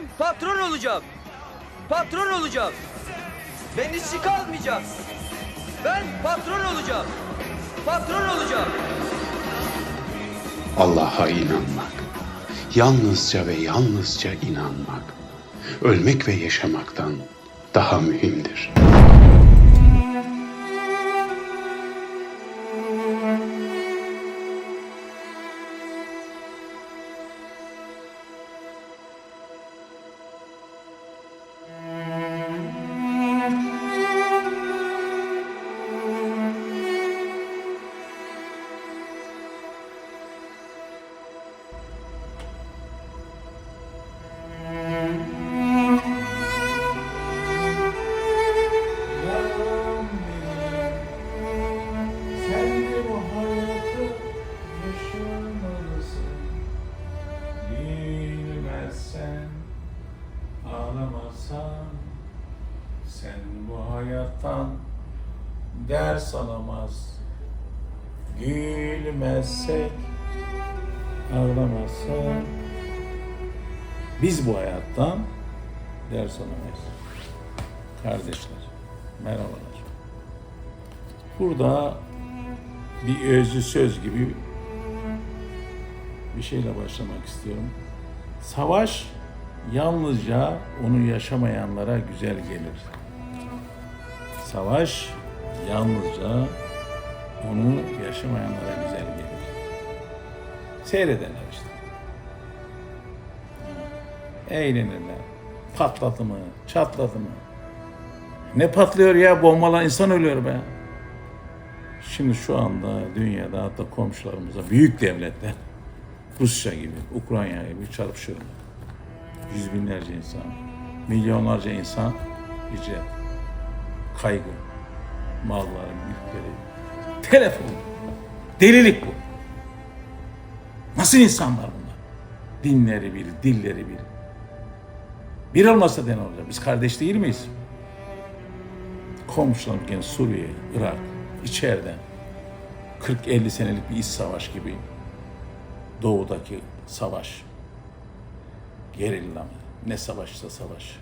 Ben patron olacağım. Patron olacağım. Ben işçi kalmayacağım. Ben patron olacağım. Patron olacağım. Allah'a inanmak. Yalnızca ve yalnızca inanmak. Ölmek ve yaşamaktan daha mühimdir. Gülmezsek, ağlamazsan, biz bu hayattan ders alamayız. Kardeşler, merhabalar. Burada bir özlü söz gibi bir şeyle başlamak istiyorum. Savaş yalnızca onu yaşamayanlara güzel gelir. Savaş yalnızca onu yaşamayanlara güzel gelir. Seyrederler işte. Eğlenirler. Patladı mı, çatladı mı? Ne patlıyor ya bombalar insan ölüyor be. Şimdi şu anda dünyada hatta komşularımıza büyük devletler Rusya gibi, Ukrayna gibi çarpışıyorlar. Yüz binlerce insan, milyonlarca insan ücret, kaygı, malların, mülkleri, telefon, delilik bu. Nasıl insanlar bunlar? Dinleri bir, dilleri bir. Bir olmasa ne olacak? Biz kardeş değil miyiz? komşularım gene Suriye, Irak, içeride 40-50 senelik bir iç savaş gibi doğudaki savaş. Gerilla mı? Ne savaşsa savaş.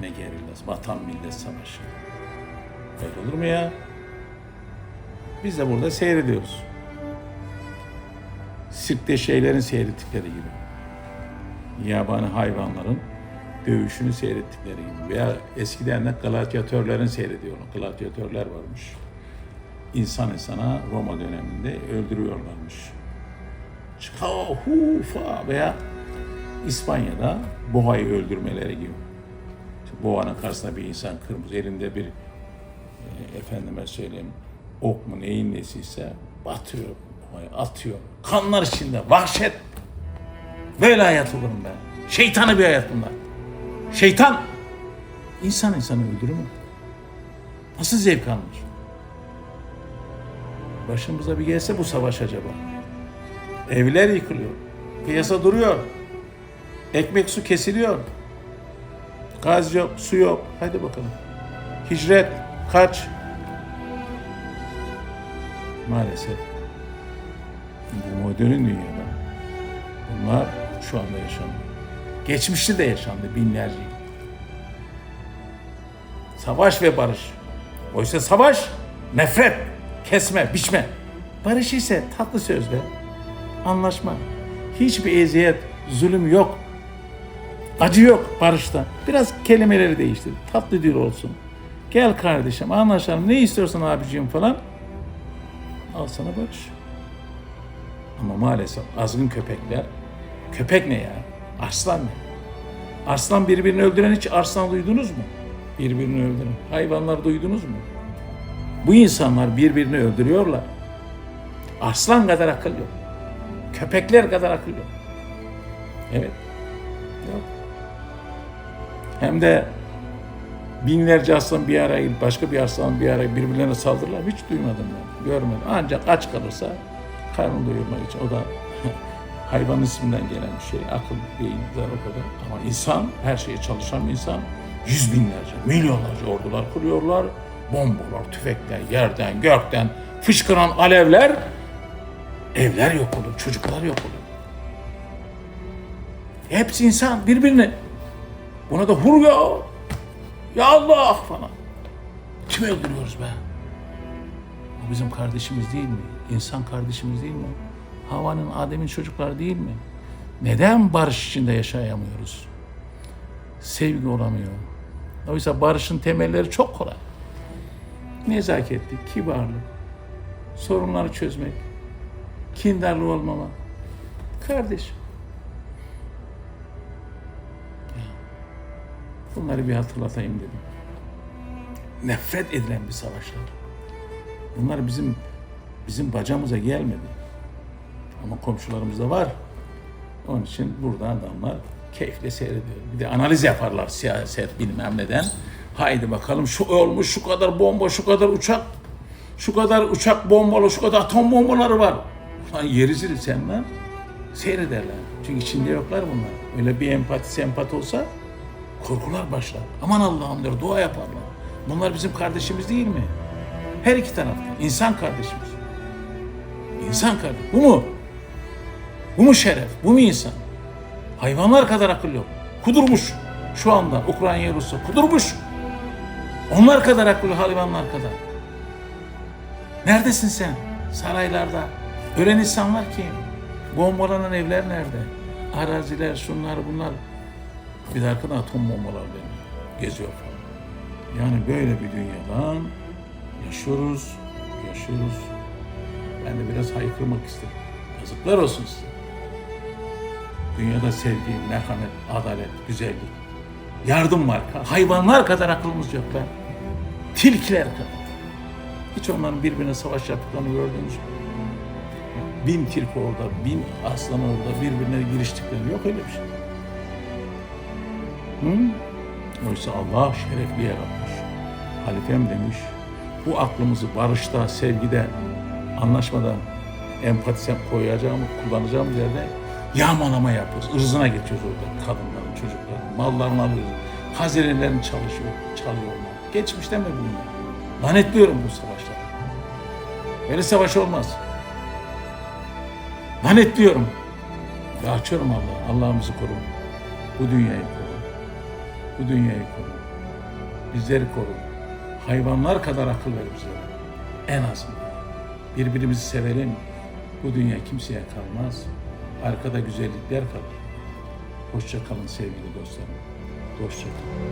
Ne gerillası? Vatan millet savaşı. Öyle olur mu ya? Biz de burada seyrediyoruz. Sirkte şeylerin seyrettikleri gibi. Yabani hayvanların dövüşünü seyrettikleri gibi veya eskiden de gladyatörlerin seyrediyorlar. Gladyatörler varmış. İnsan insana Roma döneminde öldürüyorlarmış. Ha, hu, fa veya İspanya'da boğayı öldürmeleri gibi. İşte boğanın karşısında bir insan kırmızı elinde bir e, efendime söyleyeyim ok mu neyin nesiyse batıyor, atıyor. Kanlar içinde vahşet. Böyle hayat olur mu be? Şeytanı bir hayat bunlar. Şeytan insan insanı öldürür mü? Nasıl zevk almış? Başımıza bir gelse bu savaş acaba? Evler yıkılıyor. Piyasa duruyor. Ekmek su kesiliyor. Gaz yok, su yok. Haydi bakalım. Hicret, kaç. Maalesef bu modern dünyada bunlar şu anda yaşanıyor. Geçmişte de yaşandı binlerce yıl. Savaş ve barış. Oysa savaş nefret, kesme, biçme. Barış ise tatlı sözle anlaşma. Hiçbir eziyet, zulüm yok. Acı yok barışta. Biraz kelimeleri değiştir. Tatlı dil olsun. Gel kardeşim anlaşalım. Ne istiyorsan abicim falan. Al sana barış. Ama maalesef azgın köpekler, köpek ne ya? Arslan ne? Arslan birbirini öldüren hiç arslan duydunuz mu? Birbirini öldüren. Hayvanlar duydunuz mu? Bu insanlar birbirini öldürüyorlar. Arslan kadar akıl yok. Köpekler kadar akıl yok. Evet. Yok. Hem de binlerce aslan bir araya gelip başka bir aslan bir araya birbirlerine saldırırlar. Hiç duymadım ben. Görmedim. Ancak aç kalırsa karnını doyurmak için. O da hayvan isminden gelen bir şey. Akıl, beyin, zar o kadar. Ama insan, her şeye çalışan bir insan yüz binlerce, milyonlarca ordular kuruyorlar. Bombalar, tüfekler, yerden, gökten fışkıran alevler evler yok olur, çocuklar yok olur. Hepsi insan birbirini. Buna da hur ya. Allah falan. Kim öldürüyoruz be? O bizim kardeşimiz değil mi? İnsan kardeşimiz değil mi? Havanın, Adem'in çocukları değil mi? Neden barış içinde yaşayamıyoruz? Sevgi olamıyor. Oysa barışın temelleri çok kolay. Nezaketli, kibarlık, sorunları çözmek, kindarlı olmama. Kardeş. Bunları bir hatırlatayım dedim. Nefret edilen bir savaşlar. Bunlar bizim bizim bacamıza gelmedi. Ama komşularımızda var. Onun için burada adamlar keyifle seyrediyor. Bir de analiz yaparlar siyaset bilmem neden. Haydi bakalım şu olmuş, şu kadar bomba, şu kadar uçak, şu kadar uçak bombalı, şu kadar atom bombaları var. Lan yerizir sen lan. Seyrederler. Çünkü içinde yoklar bunlar. Öyle bir empati, sempati olsa korkular başlar. Aman Allah'ım der, dua yaparlar. Bunlar bizim kardeşimiz değil mi? Her iki tarafta. İnsan kardeşimiz. İnsan kardeş. Bu mu? Bu mu şeref? Bu mu insan? Hayvanlar kadar akıl yok. Kudurmuş. Şu anda Ukrayna Rusya kudurmuş. Onlar kadar akıllı hayvanlar kadar. Neredesin sen? Saraylarda. Ölen insanlar kim? Bombalanan evler nerede? Araziler, şunlar bunlar. Bir de arkada atom bombalar benim. Geziyor falan. Yani böyle bir dünyadan yaşıyoruz, yaşıyoruz. Ben de biraz haykırmak istedim. Yazıklar olsun size. Dünyada sevgi, merhamet, adalet, güzellik, yardım var. Hayvanlar kadar aklımız yok be. Tilkiler kadar. Hiç onların birbirine savaş yaptıklarını gördünüz mü? Bin tilki orada, bin aslan orada birbirine giriştikleri yok öyle bir şey. Hı? Oysa Allah şerefli yaratmış. Halifem demiş, bu aklımızı barışta, sevgide, anlaşmada, empati koyacağımız, kullanacağımız yerde yağmalama yapıyoruz. Irzına geçiyoruz orada kadınların, çocukların, mallarını alıyoruz. Hazinelerini çalışıyor, çalıyorlar. Geçmişte mi bunlar? Lanetliyorum bu savaşları. Böyle savaş olmaz. Lanetliyorum. Ve açıyorum Allah. Allah'ımızı koru. Bu dünyayı koru. Bu dünyayı koru. Bizleri koru. Hayvanlar kadar akıl ver bizlere. En azından. Birbirimizi sevelim. Bu dünya kimseye kalmaz. Arkada güzellikler kalır. Hoşça kalın sevgili dostlarım. Hoşça kalın.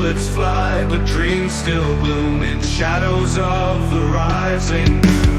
Bullets fly, but dreams still bloom in shadows of the rising.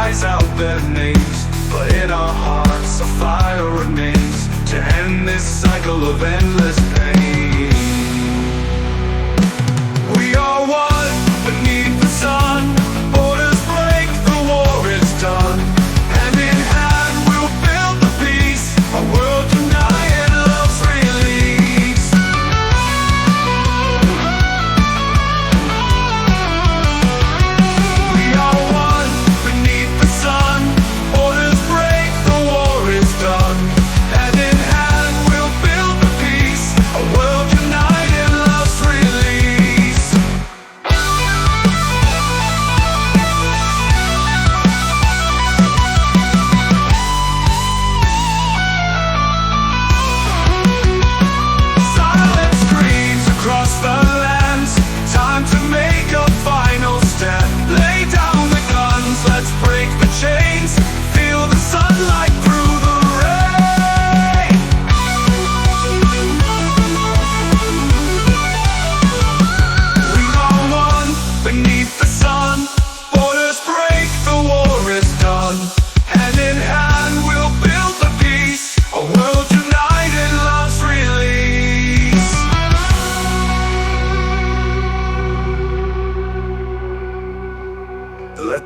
cries out their names But in our hearts a fire remains To end this cycle of endless pain.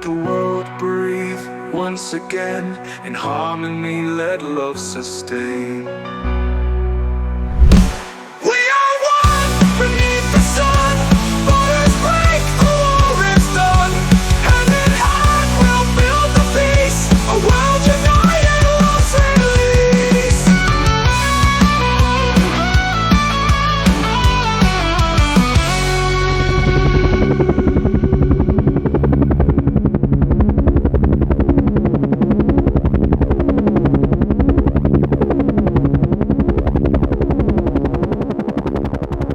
the world breathe once again. In harmony let love sustain.